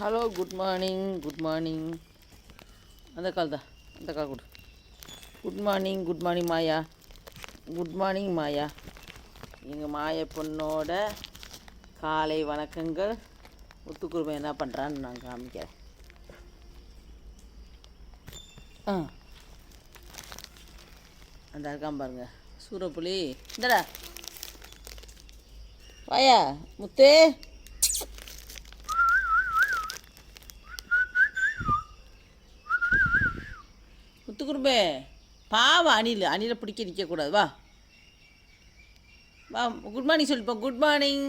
Hello good morning good morning அந்த call தான் அந்த கால் கொடு. Good morning good morning Maya. Good morning Maya. எங்கள் மாய பொண்ணோட காலை வணக்கங்கள். முத்துக்குருமை என்ன பண்ணுறான்னு நான் காமிக்கிறேன். ஆ. அந்த இருக்கான் பாருங்க. சூரப்புலி. இந்தடா. வாயா முத்து. முத்துக்குரும்பே பாவம் அணில் அணிலை பிடிக்க நிற்கக்கூடாது வா. வா குட் மார்னிங் சொல்லிப்போம். குட் மார்னிங்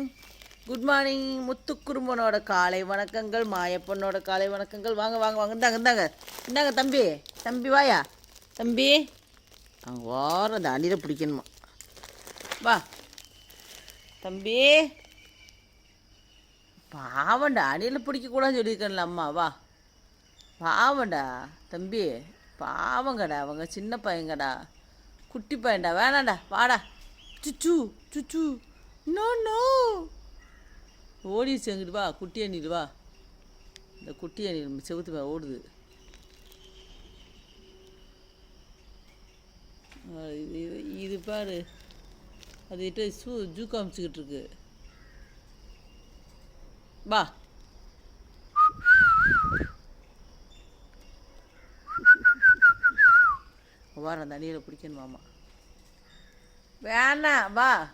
குட் மார்னிங் முத்துக்குறும்பனோட காலை வணக்கங்கள் மாயப்பனோட காலை வணக்கங்கள். வாங்க வாங்க வாங்க. இந்தாங்க இந்தாங்க. இந்தாங்க தம்பி. தம்பி வாயா. தம்பி. அங்கே வாரம் அந்த அணிலை பிடிக்கணுமா. வா. தம்பி. பாவண்டா அணிலை பிடிக்கக்கூடாதுன்னு சொல்லியிருக்கேன்ல அம்மா. வா. பாவண்டா தம்பி. பாவங்கடா அவங்க சின்ன பையங்கடா. குட்டி பையன்டா வேணாண்டா வாடா. சுச்சு சுச்சு. நோ நோ ஓடி செங்கிட்டு வா குட்டி அணிடு வா. இந்த குட்டி அணி செவுத்து மேல ஓடுது. இது இது- பாரு. அது கிட்ட சூ ஜூ காமிச்சிக்கிட்டு இருக்கு. வா. வாரம் தண்ணியில் அணியில் பிடிக்கணும் மாமா வேணாம் வா.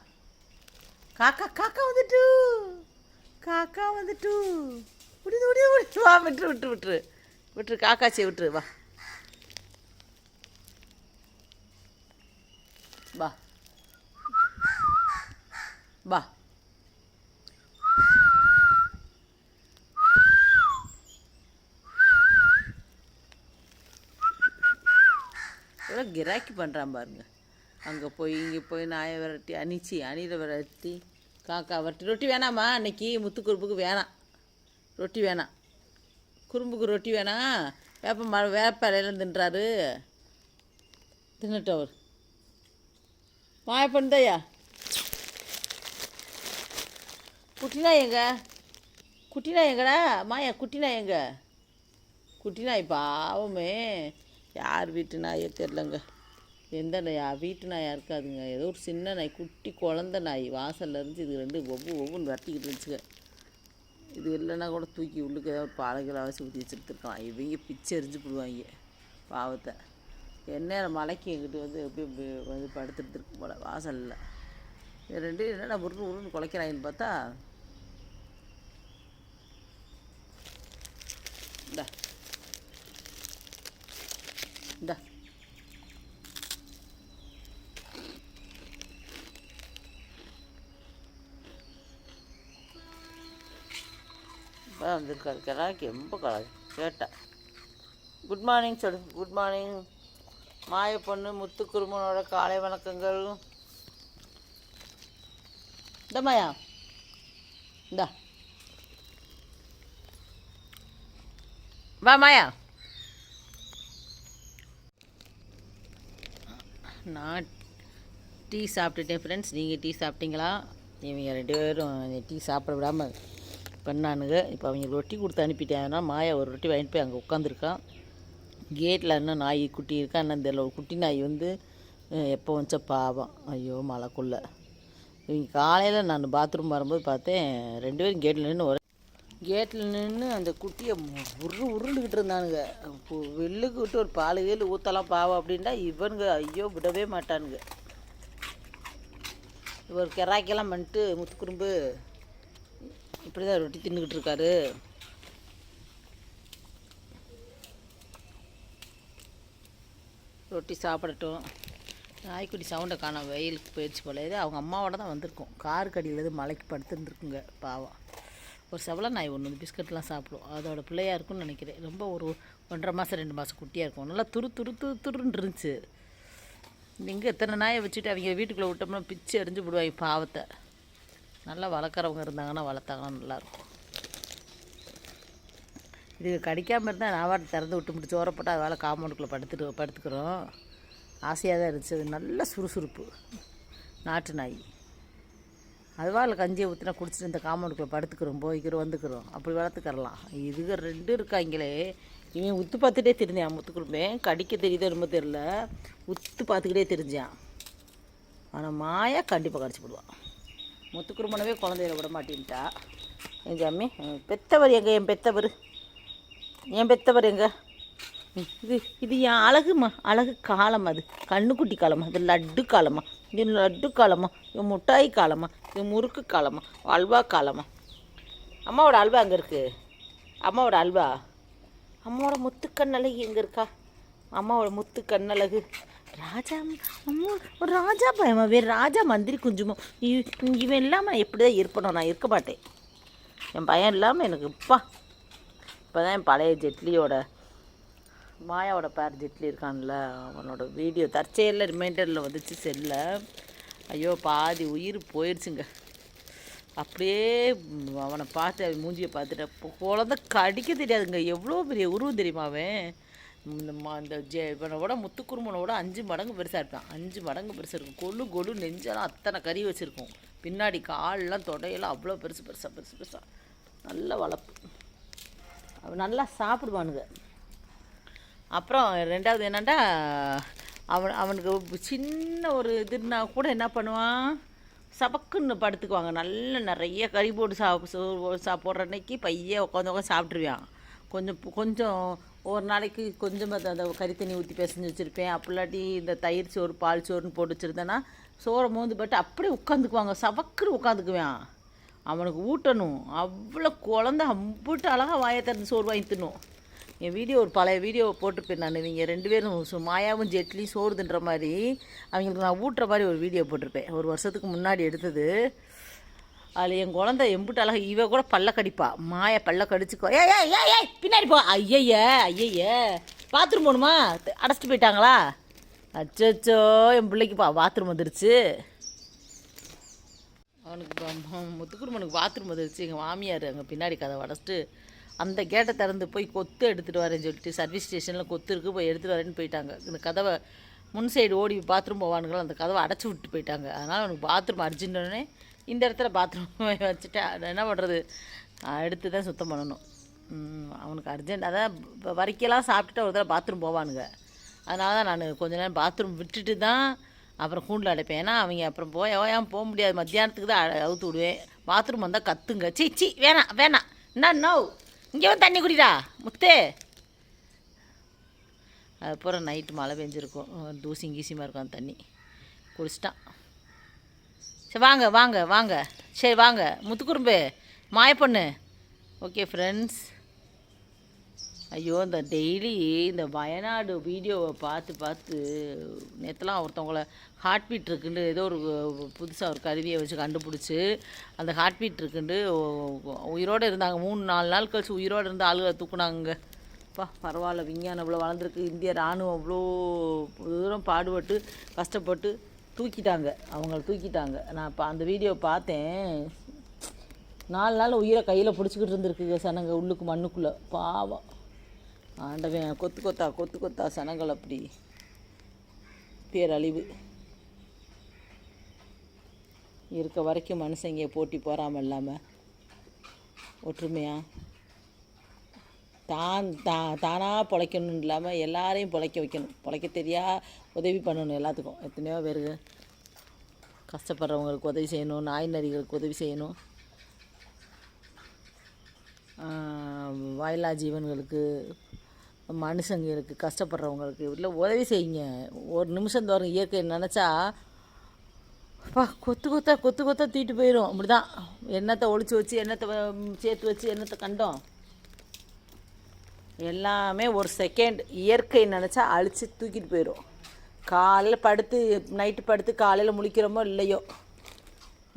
காக்கா காக்கா வந்துட்டு. காக்கா வந்துட்டு. முடிது முடிது முடிது வா விட்டுரு விட்டுரு விட்டுரு. விட்டுரு காக்காச்சியை விட்டுரு வா. வா. வா. எவ்வளோ கிராக்கி பண்ணுறான் பாருங்க. அங்கே போய் இங்கே போய் நாயை விரட்டி அணிச்சி அணில விரட்டி காக்கா விரட்டி. ரொட்டி வேணாமா அன்னைக்கு முத்து முத்துக்குறுப்புக்கு வேணாம். ரொட்டி வேணாம். குறும்புக்கு ரொட்டி வேணாம். வேப்ப மரம் வேப்ப இலையில தின்றாரு. தின்னுட்டு அவர் மாய பண்ணுதையா குட்டினா எங்க? குட்டினா எங்கடா? மாயா குட்டினா எங்க? குட்டினா பாவமே. யார் வீட்டு நாயே தெரிலங்க எந்த நாயா? வீட்டு நாயாக இருக்காதுங்க. ஏதோ ஒரு சின்ன நாய் குட்டி குழந்த நாய். வாசல்ல இருந்து இது ரெண்டு ஒவ்வொரு ஒவ்வொன்று வரட்டிக்கிட்டு இருந்துச்சுங்க. இது இல்லைன்னா கூட தூக்கி உள்ளுக்கு ஏதாவது ஒரு பாலகிலாவாசி ஊற்றி வச்சுருத்துருக்கலாம் இவங்க பிச்சை எரிஞ்சு போடுவாங்க. பாவத்தை. எந்நேரம் மலைக்கு எங்கிட்ட வந்து எப்படி வந்து படுத்துட்டு போல வாசலில். இது ரெண்டு என்னடா உருண்டு உருண்டு குலைக்கிறாங்கன்னு பார்த்தா இந்தா. இந்தா இப்போ வந்திருக்காரு ரொம்ப கலாக்கி கேட்டேன் குட் மார்னிங் சொல்லு குட் மார்னிங் மாய பொண்ணு முத்துக்குருமனோட காலை வணக்கங்கள் இந்த மாயா இந்தா வா மாயா நான் டீ சாப்பிட்டுட்டேன் ஃப்ரெண்ட்ஸ் நீங்கள் டீ சாப்பிட்டீங்களா? இவங்க ரெண்டு பேரும் டீ சாப்பிட விடாமல் பண்ணானுங்க. இப்போ அவங்க ரொட்டி கொடுத்து அனுப்பிட்டேன். மாயா ஒரு ரொட்டி வாங்கிட்டு போய் அங்கே உட்காந்துருக்கான் கேட்டில் இன்னும் நாய் குட்டி இருக்கா என்ன தெரியல. ஒரு குட்டி நாய் வந்து எப்போ வந்துச்ச பாவம். ஐயோ மழைக்குள்ளே இவங்க காலையில் நான் பாத்ரூம் வரும்போது பார்த்தேன் ரெண்டு பேரும் கேட்டில் நின்று கேட்டில் நின்று அந்த குட்டியை உரு உருண்டுக்கிட்டு இருந்தானுங்க. வெள்ளுக்கு விட்டு ஒரு பால் கீழ் ஊற்றலாம் பாவம் அப்படின்டா இவனுங்க ஐயோ விடவே மாட்டானுங்க. இவர் கெராக்கெல்லாம் பண்ணிட்டு முத்துக்குறும்பு இப்படி தான் ரொட்டி தின்னுக்கிட்டு இருக்காரு. ரொட்டி சாப்பிடட்டும். நாய்க்குட்டி சவுண்டை காணோம் வெயிலுக்கு போயிடுச்சு போல. இது அவங்க அம்மாவோட தான் வந்திருக்கும் கார் கடியில் மலைக்கு படுத்துருந்துருக்குங்க பாவம். ஒரு செவலை நாய் ஒன்று வந்து பிஸ்கட்லாம் சாப்பிடும். அதோட பிள்ளையாக இருக்கும்னு நினைக்கிறேன். ரொம்ப ஒரு ஒன்றரை மாதம் ரெண்டு மாதம் குட்டியாக இருக்கும். நல்லா துரு துரு துரு துருன்னு இருந்துச்சு. இங்கே எத்தனை நாயை வச்சுட்டு அவங்க வீட்டுக்குள்ளே விட்டோம்னா பிச்சு எரிஞ்சு விடுவாங்க பாவத்தை. நல்லா வளர்க்குறவங்க இருந்தாங்கன்னா வளர்த்தாங்கன்னா நல்லாயிருக்கும். இது கடிக்காமல் இருந்தால் நான் வாட்டு திறந்து விட்டு முடிச்சு ஓரப்பட்டு அது வேலை காம்பவுண்டுக்குள்ளே படுத்துட்டு படுத்துக்கிறோம். ஆசையாக தான் இருந்துச்சு. அது நல்ல சுறுசுறுப்பு. நாட்டு நாய். அதுவா இல்லை கஞ்சியை ஊற்றினா குடிச்சிட்டு இந்த காம்பவுண்டுக்குள்ளே படுத்துக்கிறோம் போய்க்கிறோம் வந்துக்கிறோம். அப்படி வளர்த்துக்கறலாம். இதுக ரெண்டு இருக்காங்களே. இவன் உத்து பார்த்துட்டே தெரிஞ்சான் முத்துக்குருப்பேன் கடிக்க தெரியுதோ ரொம்ப தெரில உத்து பார்த்துக்கிட்டே தெரிஞ்சான். ஆனால் மாயா கண்டிப்பாக கடிச்சு போடுவான். முத்துக்குருமனவே குழந்தையில விட மாட்டேன்ட்டா. என் ஜாமி? பெத்தவர் எங்கே? என் பெத்தவர்? என் பெத்தவர் எங்கே? இது இது என் அழகுமா? அழகு காலம் அது. கண்ணுக்குட்டி காலமா? இது லட்டு காலமா? இது லட்டு காலமா இது முட்டாய் காலமா இது முறுக்கு காலமா அல்வா காலமா அம்மாவோட அல்வா அங்கே இருக்கு? அம்மாவோட அல்வா? அம்மாவோட முத்துக்கண்ணழகு எங்கே இருக்கா? அம்மாவோட முத்துக்கண்ணழகு. ராஜா அம்மா ஒரு ராஜா பயமா. வேறு ராஜா மந்திரி குஞ்சுமோ. இவன் இல்லாமல் எப்படி தான் இருப்பணும் நான் இருக்க மாட்டேன். என் பயம் இல்லாமல் எனக்கு இப்பா. இப்போ தான் என் பழைய ஜெட்லியோட மாயாவோட பேர் ஜெட்லி இருக்கான்ல அவனோட வீடியோ தற்செயலில் ரிமைண்டரில் வந்துச்சு செல்ல. ஐயோ பாதி உயிர் போயிடுச்சுங்க அப்படியே அவனை பார்த்து அவன் மூஞ்சியை பார்த்துட்டு குழந்த கடிக்க தெரியாதுங்க. எவ்வளோ பெரிய உருவம் தெரியுமா அவன்? இந்த மா இந்த ஜெ இவனோட முத்துக்குருமனோட அஞ்சு மடங்கு பெருசாக இருப்பான் அஞ்சு மடங்கு பெருசாக இருக்கும். கொழு கொழு நெஞ்செல்லாம் அத்தனை கறி வச்சுருக்கும். பின்னாடி கால்லாம் தொடையெல்லாம் அவ்வளோ பெருசு பெருசாக பெருசு பெருசாக நல்ல வளர்ப்பு. அவன் நல்லா சாப்பிடுவானுங்க. அப்புறம் ரெண்டாவது என்னென்னா அவன் அவனுக்கு சின்ன ஒரு இதுன்னா கூட என்ன பண்ணுவான்? சபக்குன்னு படுத்துக்குவாங்க. நல்ல நிறைய கறி போட்டு சா சோறு சாப்பிட்ற அன்னைக்கு பையன் உட்காந்து உட்காந்து சாப்பிட்ருவான் கொஞ்சம் கொஞ்சம் ஒரு நாளைக்கு கொஞ்சம் அந்த கறி தண்ணி ஊற்றி பிசைஞ்சு வச்சுருப்பேன். அப்படிலாட்டி இந்த தயிர் சோறு பால் சோறுன்னு போட்டு வச்சுருந்தேன்னா சோறை மோந்து பட்டு அப்படியே உட்காந்துக்குவாங்க சபக்குன்னு உட்காந்துக்குவான் அவனுக்கு ஊட்டணும். அவ்வளோ குழந்த அம்புட்டு அழகாக வாயை திறந்து சோறு வாங்கி தின்னும். என் வீடியோ ஒரு பழைய வீடியோ போட்டிருப்பேன் நான் இவங்க ரெண்டு பேரும் சு- மாயாவும் ஜெட்லியும் சோறு தின்ற மாதிரி அவங்களுக்கு நான் ஊட்டுற மாதிரி ஒரு வீடியோ போட்டிருப்பேன். ஒரு வருஷத்துக்கு முன்னாடி எடுத்தது. அதில் என் குழந்த எம்புட்டு அழகா இவ கூட பல்ல கடிப்பா. மாயா பல்ல கடிச்சுக்கோ. ஏ ஏ ஏ ஏ பின்னாடி போ. ஐயய்ய ஐயய்ய பாத்ரூம் போகணுமா அடைச்சிட்டு போயிட்டாங்களா? அச்சோ என் பிள்ளைக்குப்பா பாத்ரூம் வந்துருச்சு. அவனுக்கு முத்துக்குருமனுக்கு பாத்ரூம் வந்துருச்சு. எங்கள் மாமியார் அங்கே பின்னாடி கதை அடைச்சிட்டு அந்த கேட்டை திறந்து போய் கொத்து எடுத்துகிட்டு வரேன்னு சொல்லிட்டு சர்வீஸ் ஸ்டேஷனில் கொத்து இருக்குது போய் எடுத்துகிட்டு வரேன்னு போயிட்டாங்க. இந்த கதவை முன் சைடு ஓடி பாத்ரூம் போவானுங்களோ அந்த கதவை அடைச்சி விட்டு போயிட்டாங்க. அதனால் அவனுக்கு பாத்ரூம் அர்ஜென்ட்டுனே இந்த இடத்துல பாத்ரூம் வச்சுட்டு என்ன பண்ணுறது எடுத்து தான் சுத்தம் பண்ணணும். அவனுக்கு அர்ஜென்ட் அதான் இப்போ வரைக்கெல்லாம் சாப்பிட்டுட்டு ஒரு தடவை பாத்ரூம் போவானுங்க. அதனால தான் நான் கொஞ்ச நேரம் பாத்ரூம் விட்டுட்டு தான் அப்புறம் கூண்டில் அடைப்பேன். ஏன்னா அவங்க அப்புறம் போய் ஏன் போக முடியாது? மத்தியானத்துக்கு தான் அ- அவுத்து விடுவேன். பாத்ரூம் வந்தால் கத்துங்க. சீ சீ வேணாம் வேணாம். என்ன நோ இங்கே வந்து தண்ணி குடிடா முத்து. அதுக்கப்புறம் நைட்டு மழை பெஞ்சிருக்கும். தூசி கீசியமாக இருக்கும் அந்த தண்ணி. குடிச்சிட்டான். சரி வாங்க வாங்க வாங்க. சரி வாங்க. முத்துக்குறும்பு பொண்ணு ஓகே ஃப்ரெண்ட்ஸ் ஐயோ இந்த டெய்லி இந்த வயநாடு வீடியோவை பார்த்து பார்த்து நேற்றுலாம் ஒருத்தவங்கள ஹார்ட் பீட் இருக்குன்னு ஏதோ ஒரு புதுசாக ஒரு கருவியை வச்சு கண்டுபிடிச்சி அந்த ஹார்ட் பீட் இருக்குன்னு உயிரோடு இருந்தாங்க. மூணு நாலு நாள் கழிச்சு உயிரோடு இருந்த ஆளுகளை தூக்குனாங்க அப்பா பரவாயில்ல விஞ்ஞானம் இவ்வளோ வளர்ந்துருக்கு. இந்திய ராணுவம் அவ்வளோ தூரம் பாடுபட்டு கஷ்டப்பட்டு தூக்கிட்டாங்க. அவங்கள தூக்கிட்டாங்க. நான் இப்போ அந்த வீடியோ பார்த்தேன். நாலு நாள் உயிரை கையில் பிடிச்சிக்கிட்டு இருந்திருக்குங்க சனங்க உள்ளுக்கு மண்ணுக்குள்ளே. பாவம். ஆண்டவன் கொத்து கொத்தா கொத்து கொத்தா சனங்கள் அப்படி. பேரழிவு. இருக்க வரைக்கும் மனுஷங்க போட்டி போகாமல் இல்லாமல் ஒற்றுமையாக தான் தா தானாக பிழைக்கணும்னு இல்லாமல் எல்லாரையும் பிழைக்க வைக்கணும். பிழைக்க தெரியா உதவி பண்ணணும் எல்லாத்துக்கும். எத்தனையோ பேருக்கு கஷ்டப்படுறவங்களுக்கு உதவி செய்யணும் நாய் நரிகளுக்கு உதவி செய்யணும். வாயிலா ஜீவன்களுக்கு மனுஷங்களுக்கு கஷ்டப்படுறவங்களுக்கு இல்லை உதவி செய்யுங்க. ஒரு நிமிஷம் தோறும் இயற்கை நினச்சா அப்பா கொத்து கொத்தா கொத்து கொத்தா தூக்கிட்டு போயிடும் அப்படி தான் எண்ணத்தை ஒழிச்சு வச்சு எண்ணத்தை சேர்த்து வச்சு எண்ணத்தை கண்டோம். எல்லாமே ஒரு செகண்ட் இயற்கை நினச்சா அழித்து தூக்கிட்டு போயிடும் காலையில் படுத்து நைட்டு படுத்து காலையில் முழிக்கிறோமோ இல்லையோ?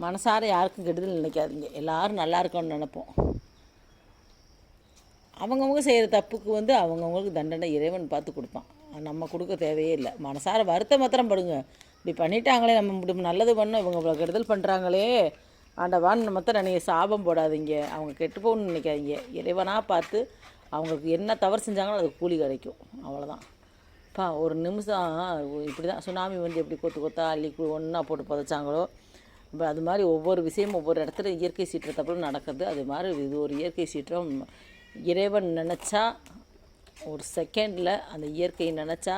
மனசார யாருக்கும் கெடுதல் நினைக்காதீங்க. எல்லோரும் நல்லா இருக்கணும்னு நினைப்போம். அவங்கவுங்க செய்கிற தப்புக்கு வந்து அவங்கவுங்களுக்கு தண்டனை இறைவன் பார்த்து கொடுப்பான். நம்ம கொடுக்க தேவையே இல்லை. மனசார வருத்த மாத்திரம் படுங்க. இப்படி பண்ணிட்டாங்களே நம்ம இப்படி நல்லது பண்ணோம் இவங்க இவ்வளோ கெடுதல் பண்ணுறாங்களே ஆண்டவான்னு மாத்திரம் நீங்கள் சாபம் போடாதீங்க. அவங்க கெட்டு போகணும்னு நினைக்காதீங்க. இறைவனாக பார்த்து அவங்களுக்கு என்ன தவறு செஞ்சாங்களோ அதுக்கு கூலி கிடைக்கும் அவ்வளோதான் பா ஒரு நிமிஷம் இப்படி தான் சுனாமி வந்து எப்படி கொத்து கொத்தா அள்ளி ஒன்றா போட்டு புதைச்சாங்களோ இப்போ அது மாதிரி ஒவ்வொரு விஷயமும் ஒவ்வொரு இடத்துல இயற்கை சீற்றத்தப்பறம் நடக்குது. அது மாதிரி இது ஒரு இயற்கை சீற்றம் இறைவன் நினச்சா ஒரு செகண்டில் அந்த இயற்கையை நினச்சா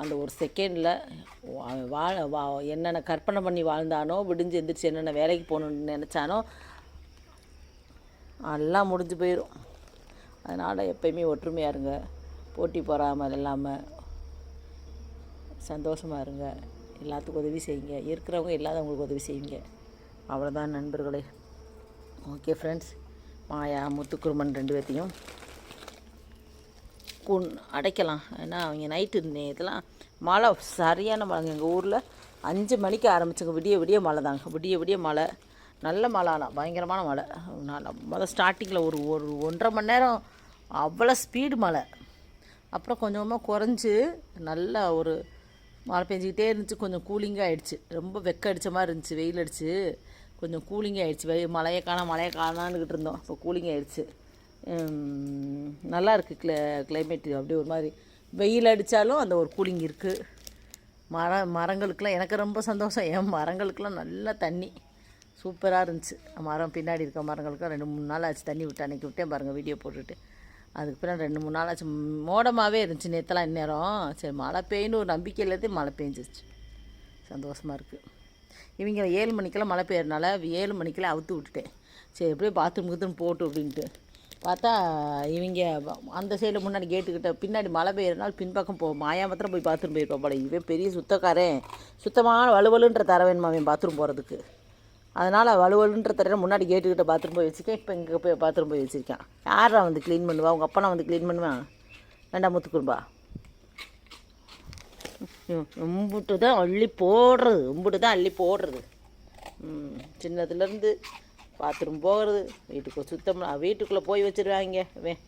அந்த ஒரு செகண்டில் வாழ வா என்னென்ன கற்பனை பண்ணி வாழ்ந்தானோ விடிஞ்சு எந்திரிச்சு என்னென்ன வேலைக்கு போகணுன்னு நினச்சானோ எல்லாம் முடிஞ்சு போயிடும் அதனால் எப்பயுமே ஒற்றுமையாக இருங்க. போட்டி போகாமல் இல்லாமல் சந்தோஷமாக இருங்க. எல்லாத்துக்கும் உதவி செய்யுங்க. இருக்கிறவங்க இல்லாதவங்களுக்கு உதவி செய்யுங்க. அவ்வளோதான் நண்பர்களே. ஓகே ஃப்ரெண்ட்ஸ் மாயா முத்துக்குருமன் ரெண்டு பேர்த்தையும் குன் அடைக்கலாம். ஏன்னா அவங்க நைட்டு இதெல்லாம் மழை சரியான மழைங்க. எங்கள் ஊரில் அஞ்சு மணிக்கு ஆரம்பிச்சுங்க. விடிய விடிய மழை தாங்க. விடிய விடிய மழை. நல்ல மழை ஆனால் பயங்கரமான மழை. நான் முதல் ஸ்டார்டிங்கில் ஒரு ஒரு ஒன்றரை மணி நேரம் அவ்வளோ ஸ்பீடு மழை. அப்புறம் கொஞ்சமாக குறைஞ்சி நல்ல ஒரு மழை பெஞ்சிக்கிட்டே இருந்துச்சு. கொஞ்சம் கூலிங்காக ஆகிடுச்சு ரொம்ப வெக்க அடித்த மாதிரி இருந்துச்சு. வெயில் அடிச்சு. கொஞ்சம் கூலிங்காக ஆகிடுச்சு வெயில் மழையை காணா மழையை காணான்னுக்கிட்டு இருந்தோம். இப்போ கூலிங் ஆகிடுச்சு நல்லா இருக்குது கிளை கிளைமேட்டு அப்படியே ஒரு மாதிரி வெயில் அடித்தாலும் அந்த ஒரு கூலிங் இருக்குது மர மரங்களுக்கெலாம் எனக்கு ரொம்ப சந்தோஷம். என் மரங்களுக்கெலாம் நல்லா தண்ணி. சூப்பராக இருந்துச்சு. மரம் பின்னாடி இருக்க மரங்களுக்கும் ரெண்டு மூணு நாள் ஆச்சு தண்ணி விட்டு அன்றைக்கி விட்டேன் பாருங்கள் வீடியோ போட்டுட்டு. அதுக்கு பின்னாடி ரெண்டு மூணு நாள் ஆச்சு. மோடமாகவே இருந்துச்சு நேற்றுலாம் இந்நேரம். சரி மழை பெய்யுன்னு ஒரு நம்பிக்கை மழை பெஞ்சிச்சு சந்தோஷமாக இருக்குது இவங்க ஏழு மணிக்கெல்லாம் மழை பெய்யறனால ஏழு மணிக்கெல்லாம் அவுத்து விட்டுட்டேன். சரி எப்படியோ பாத்ரூம் கீத்ரூம் போட்டு அப்படின்ட்டு. பார்த்தா இவங்க அந்த சைடில் முன்னாடி கேட்டுக்கிட்ட பின்னாடி மழை பெய்யறனால பின்பக்கம் போ மாயாமத்திரம் போய் பாத்ரூம் போயிருப்பா போல இவன் பெரிய சுத்தக்காரன். சுத்தமான வலுவலுன்ற தர வேணுமா அவன் பாத்ரூம் போகிறதுக்கு அதனால் வலுவலுன்ற தர முன்னாடி கேட்டுக்கிட்ட பாத்ரூம் போய் வச்சுருக்கேன். இப்போ இங்கே போய் பாத்ரூம் போய் வச்சுருக்கேன். யாரா வந்து க்ளீன் பண்ணுவா? உங்கள் அப்பா வந்து க்ளீன் பண்ணுவேன் வேண்டாம் முத்துக்குரும்பா. உம்புட்டு தான் அள்ளி போடுறது உம்புட்டு தான் அள்ளி போடுறது. சின்னதுலேருந்து பாத்ரூம் போகிறது வீட்டுக்கு சுத்தம் வீட்டுக்குள்ளே போய் வச்சுருவாங்க இவன்.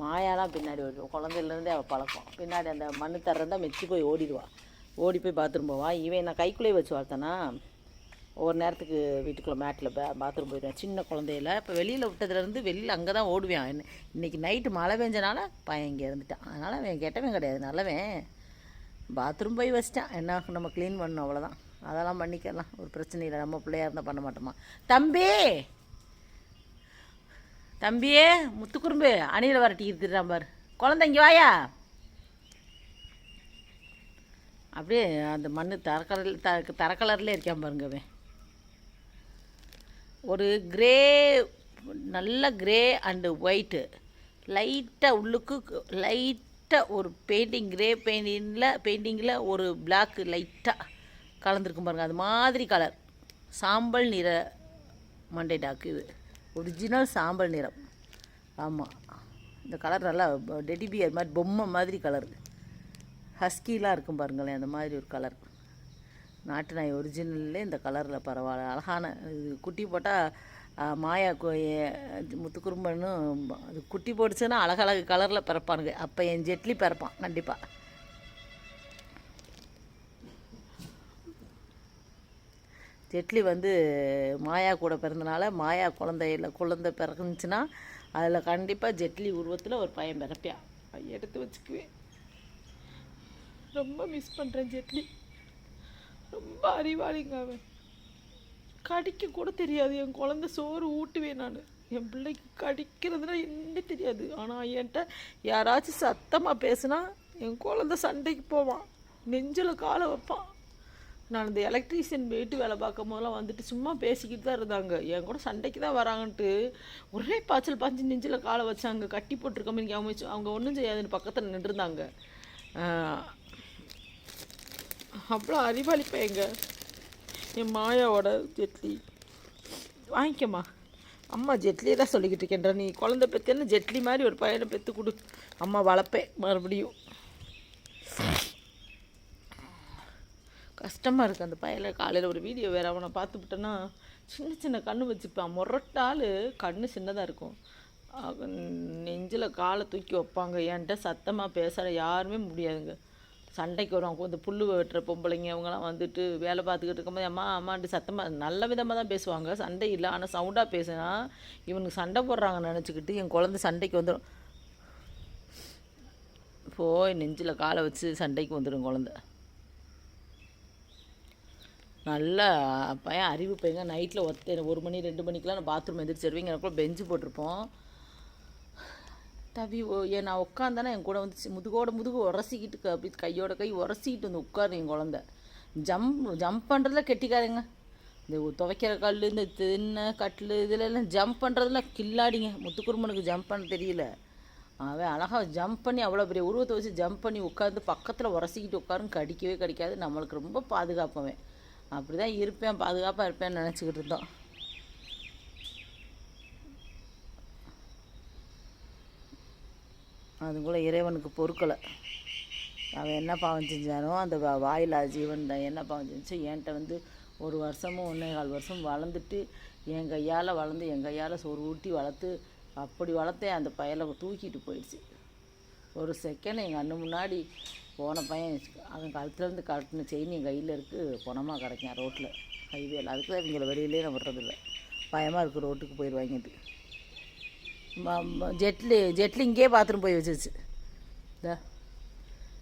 மாயாலாம் பின்னாடி வரும் குழந்தையிலேருந்தே அவள் பழக்கம். பின்னாடி அந்த மண்ணு தர்றதா மெச்சி போய் ஓடிடுவாள் ஓடி போய் பாத்ரூம் போவான் இவன் நான் கைக்குள்ளேயே வச்சு வளர்த்தேனா ஒரு நேரத்துக்கு வீட்டுக்குள்ளே மேட்டில் பாத்ரூம் போயிடுவேன் சின்ன குழந்தையில இப்போ வெளியில் விட்டதுலேருந்து வெளியில் அங்கே தான் ஓடுவேன். இன்னைக்கு நைட்டு மழை பெஞ்சனால பையன் இங்கே இருந்துட்டான். அதனால் அவன் கெட்டவன் கிடையாது நல்லவன். பாத்ரூம் போய் வச்சிட்டான் என்ன நம்ம க்ளீன் பண்ணணும் அவ்வளோதான் அதெல்லாம் பண்ணிக்கலாம். ஒரு பிரச்சனை இல்லை. நம்ம பிள்ளையாக இருந்தால் பண்ண மாட்டோமா? தம்பி! தம்பியே முத்துக்குறும்பு அணியில் வரட்டி இருந்துட்டான் பாரு. குழந்தை இங்கே வாயா? அப்படியே அந்த மண் தரக்கலரில் த தரக்கலர்லேயே இருக்கான் பாருங்க அவன். ஒரு கிரே நல்ல கிரே அண்டு ஒயிட்டு லைட்டாக உள்ளுக்கு லைட் லைட்டாக ஒரு பெயிண்டிங் கிரே பெயிண்டிங்கில் பெயிண்டிங்கில் ஒரு பிளாக்கு லைட்டாக கலந்துருக்கும் பாருங்கள் அது மாதிரி கலர் சாம்பல் நிற மண்டை டாக்கு இது. ஒரிஜினல் சாம்பல் நிறம். ஆமாம் இந்த கலர் நல்லா டெடிபியர் மாதிரி பொம்மை மாதிரி கலர் ஹஸ்கிலாம் இருக்கும் பாருங்களேன் அந்த மாதிரி ஒரு கலர் நாட்டு நாய் ஒரிஜினல்லே இந்த கலரில் பரவாயில்ல. அழகான இது குட்டி போட்டால் மாயா கோய முத்துக்குறும்பன்னு அது குட்டி போட்டுச்சுன்னா அழகழகு கலரில் பிறப்பானுங்க. அப்போ என் ஜெட்லி பிறப்பான் கண்டிப்பாக ஜெட்லி வந்து மாயா கூட பிறந்தனால மாயா குழந்தையில் குழந்தை பிறந்துச்சுன்னா அதில் கண்டிப்பாக ஜெட்லி உருவத்தில் ஒரு பையன் பிறப்பியான் எடுத்து வச்சுக்குவேன். ரொம்ப மிஸ் பண்ணுறேன் ஜெட்லி. ரொம்ப அறிவாளிங்க அவன். கடிக்க கூட தெரியாது. என் குழந்தை சோறு ஊட்டுவேன் நான். என் பிள்ளைக்கு கடிக்கிறதுனா என்ன தெரியாது. ஆனால் என்கிட்ட யாராச்சும் சத்தமாக பேசுனா என் குழந்தை சண்டைக்கு போவான். நெஞ்சில் காலை வைப்பான். நான் இந்த எலக்ட்ரீஷியன் வீட்டு வேலை பார்க்கும் போதெல்லாம் வந்துட்டு சும்மா பேசிக்கிட்டு தான் இருந்தாங்க. என் கூட சண்டைக்கு தான் வராங்கன்ட்டு. ஒரே பாய்ச்சல் பாய்ச்சி நெஞ்சில் காலை வச்சாங்க. கட்டி போட்டிருக்க மாதிரி அவங்க அவங்க ஒன்றும் செய்யாதுன்னு பக்கத்தில் நின்றுருந்தாங்க. அவ்வளோ அறிவாளி பையங்க என் மாயாவோட ஜெட்லி. வாங்கிக்கம்மா. அம்மா ஜெட்லியே தான் சொல்லிக்கிட்டு இருக்கேன்றா. நீ குழந்தை பெற்றேன்னு ஜெட்லி மாதிரி ஒரு பையனை பெற்று கொடு. அம்மா வளர்ப்பேன் மறுபடியும். கஷ்டமாக இருக்குது அந்த பையனை. காலையில் ஒரு வீடியோ வேறு அவனை பார்த்துக்கிட்டேன்னா சின்ன சின்ன கண்ணு வச்சுப்பான். முரட்டாள் கண்ணு சின்னதாக இருக்கும். நெஞ்சில் காலை தூக்கி வைப்பாங்க. என்கிட்ட சத்தமாக பேசுகிற யாருமே முடியாதுங்க. சண்டைக்கு வரும் இந்த புல்லு வெட்டுற பொம்பளைங்க அவங்கெல்லாம் வந்துட்டு வேலை பார்த்துக்கிட்டு இருக்கும்போது அம்மா அம்மான்ட்டு சத்தமாக நல்ல விதமாக தான் பேசுவாங்க. சண்டை இல்லை. ஆனால் சவுண்டாக பேசுனா இவனுக்கு சண்டை போடுறாங்கன்னு நினச்சிக்கிட்டு என் குழந்தை சண்டைக்கு வந்துடும் போய் நெஞ்சில் காலை வச்சு சண்டைக்கு வந்துடும் குழந்த. நல்லா பையன் அறிவு பையங்க நைட்டில் ஒத்த ஒரு மணி ரெண்டு மணிக்கெலாம் நான் பாத்ரூம் எந்திரிச்சிருவீங்க எனக்குள்ள பெஞ்சு போட்டிருப்போம். தவி ஓ ஏன் நான் உட்காந்தானே என் கூட வந்து முதுகோட முதுகு உரசிக்கிட்டு அப்படி கையோட கை உரசிக்கிட்டு வந்து உட்காரு என் குழந்த. ஜம்ப் ஜம்ப் பண்ணுறதுல கெட்டிக்காதுங்க. இந்த துவைக்கிற கல் இந்த தின்ன கட்டில் இதுலலாம் எல்லாம் ஜம்ப் பண்ணுறதுல கில்லாடிங்க. முத்துக்குருமனுக்கு ஜம்ப் பண்ண தெரியல. அவன் அழகாக ஜம்ப் பண்ணி அவ்வளோ பெரிய உருவத்தை வச்சு ஜம்ப் பண்ணி உட்காந்து பக்கத்தில் உரசிக்கிட்டு உட்காரும் கடிக்கவே கிடைக்காது. நம்மளுக்கு ரொம்ப பாதுகாப்பவன் அப்படி தான் இருப்பேன் பாதுகாப்பாக இருப்பேன்னு நினச்சிக்கிட்டு இருந்தோம். அதுக்குள்ளே இறைவனுக்கு பொறுக்கலை. அவன் என்ன பாவம் செஞ்சானோ அந்த வாயிலா ஜீவன் தான். என்ன பாவம் செஞ்சு என்கிட்ட வந்து ஒரு வருஷமும் ஒன்றே கால் வருஷம் வளர்ந்துட்டு என் கையால் வளர்ந்து என் கையால் சோறு ஊட்டி வளர்த்து அப்படி வளர்த்தேன் அந்த பயலை தூக்கிட்டு போயிடுச்சு. ஒரு செகண்ட் எங்கள் அண்ணு முன்னாடி போன பையன் அவன் கழுத்துலேருந்து கட்டின செயின் என் கையில் இருக்குது பணமாக கிடைக்கும் ரோட்டில் ஹைவேல அதுக்கு தான் இவங்களை வெளியிலே நான் விடுறதில்ல. பயமாக இருக்குது ரோட்டுக்கு போயிடுவாங்கட்டு ஜெட்லி ஜெட்லி இங்கேயே பாத்ரூம் போய் வச்சிருச்சு. இந்தா.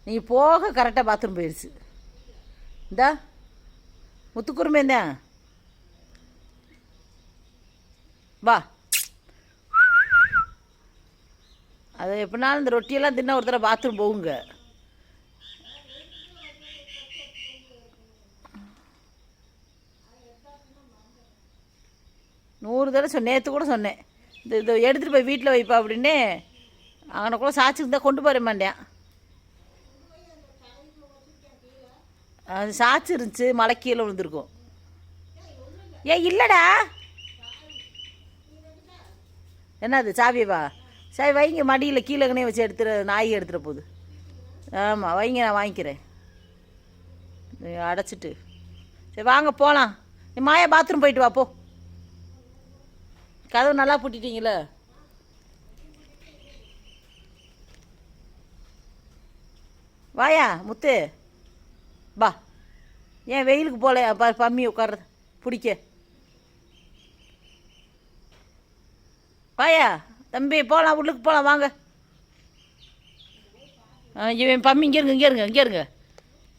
நீங்கள் போக கரெக்டாக பாத்ரூம் போயிடுச்சு இந்தா. முத்துக்குருமே தான் வா. அது எப்படினாலும் இந்த ரொட்டியெல்லாம் தின்ன ஒரு தடவை பாத்ரூம் போகுங்க. நூறு தடவை சொன்னேன் நேற்று கூட சொன்னேன். இந்த இதை எடுத்துகிட்டு போய் வீட்டில் வைப்பா அப்படின்னு அவனை கூட சாட்சிக்கு தான் கொண்டு போற மாட்டேன் அது சாட்சி இருந்துச்சு மலை கீழே விழுந்திருக்கும். ஏன் இல்லைடா. என்னது சாவியவா? சரி வைங்க மடியில் கீழே வச்சு எடுத்துகிற நாய் எடுத்துகிற போகுது ஆமாம் வைங்க நான் வாங்கிக்கிறேன். அடைச்சிட்டு. சரி வாங்க போகலாம் நீ மாயா பாத்ரூம் போயிட்டு வா போ. கதவு நல்லா பூட்டிட்டீங்களே? வாயா முத்து. பா. ஏன் வெயிலுக்கு போல பா பம்மி உட்கார்றது. பிடிக்க. வாயா தம்பி போகலாம் உள்ளுக்கு போகலாம் வாங்க. இவன் பம்மி இங்கே இருங்க இங்கே இருங்க இங்கே இருங்க.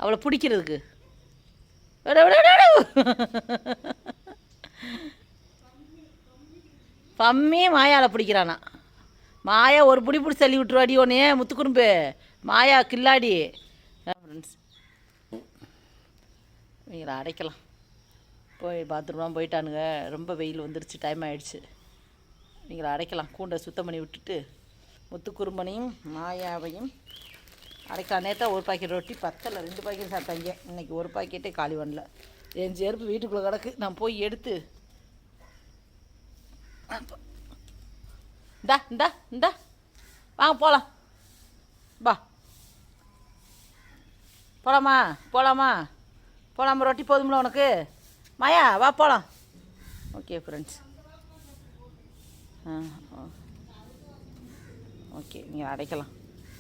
அவளை பிடிக்கிறதுக்கு. விட, விட, விட, விட. பம்மி மாயாவில் பிடிக்கிறானா? மாயா ஒரு பிடி பிடிச்சி தள்ளி விட்டுருவாடி ஒன்னே முத்துக்குறும்பு. மாயா கில்லாடி. ஃப்ரெண்ட்ஸ் இவங்களை அடைக்கலாம். போய் பாத்ரூம்லாம் போயிட்டானுங்க. ரொம்ப வெயில் வந்துருச்சு டைம் ஆகிடுச்சு இவங்களை அடைக்கலாம். கூண்டை சுத்தம் பண்ணி விட்டுட்டு முத்துக்குறும்பனையும் மாயாவையும் அடைக்கலாம். நேற்றா ஒரு பாக்கெட் ரொட்டி பத்தலை ரெண்டு பாக்கெட் சாப்பிட்டாங்க. இன்னைக்கு ஒரு பாக்கெட்டே காலி பண்ணல. என் செருப்பு வீட்டுக்குள்ளே கிடக்கு. நான் போய் எடுத்து இந்த இந்தா இந்தா. வாங்க போகலாம் வா. போகலாமா போகலாமா போகலாமா ரொட்டி போதும்ல உனக்கு? மாயா வா போகலாம் ஓகே ஃப்ரெண்ட்ஸ் ஆ ஓகே நீங்கள் அடைக்கலாம்.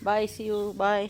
பாய் சி யூ பாய்